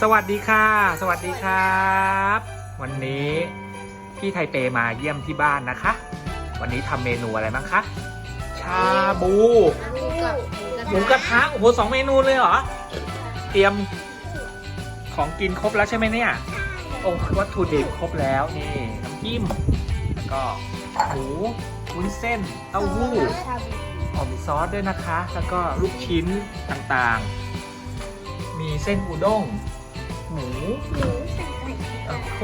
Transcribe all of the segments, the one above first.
สวัสดีค่ะ สวัสดีครับ วันนี้พี่ไทเปมาเยี่ยมที่บ้านนะคะ วันนี้ทำเมนูอะไรบ้างคะ ชาบูหมูกับหมูกระทะโอ้โหสองเมนูเลยเหรอ เตรียมของกินครบแล้วใช่ไหมเนี่ย โอ้วัตถุดิบครบแล้วนี่น้ำจิ้มแล้วก็หมูวุ้นเส้น เต้าหู้ อ๋อมีซอสด้วยนะคะ แล้วก็ลูกชิ้นต่างๆ มีเส้นอุด้ง หมู หมูใส่ไก่โอ้โห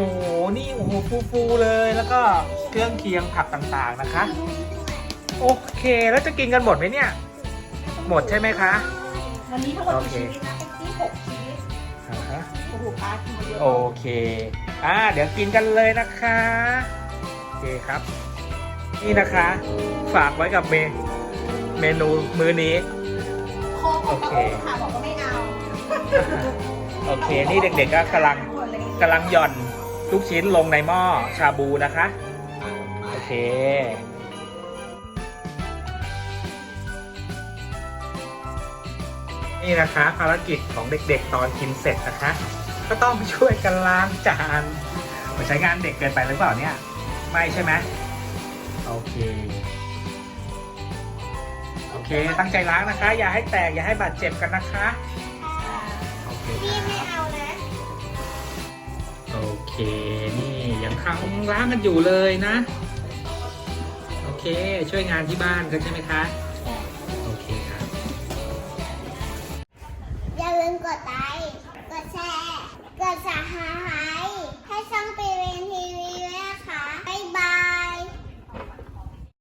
นี่โอ้โหฟูๆเลย แล้วก็เครื่องเคียงผักต่างๆนะคะ โอเค แล้วจะกินกันหมดไหมเนี่ย หมดใช่ไหมคะ วันนี้ทั้งหมดโอกี่เคชีวิตนะเป็นที่หกชีวิตอ่าฮะ โอ้โหปลากินมาเยอะโอเค อ่า เดี๋ยวกินกันเลยนะคะ โอเคครับ นี่นะคะ ฝากไว้กับเม เมนูมื้อนี้คอของปลาโอค่ะบอกว่าไม่เอาโอเค นี่เด็กๆก็กำลังหมดเลยกำลังหย่อนลูกชิ้นลงในหม้อชาบูนะคะ โอเค นี่นะคะภารกิจของเด็กๆตอนกินเสร็จนะคะ ก็ต้องไปช่วยกันล้างจานมันใช้งานเด็กเกินไปหรือเปล่าเนี่ย ไม่ใช่ไหมโอเคโอ เค ตั้งใจล้างนะคะ อย่าให้แตก อย่าให้บาดเจ็บกันนะคะ โอเคพี่ไม่เอานะโอเค นี่ยังคังล้างกันอยู่เลยนะ โอเค ช่วยงานที่บ้านกันใช่ไหมคะ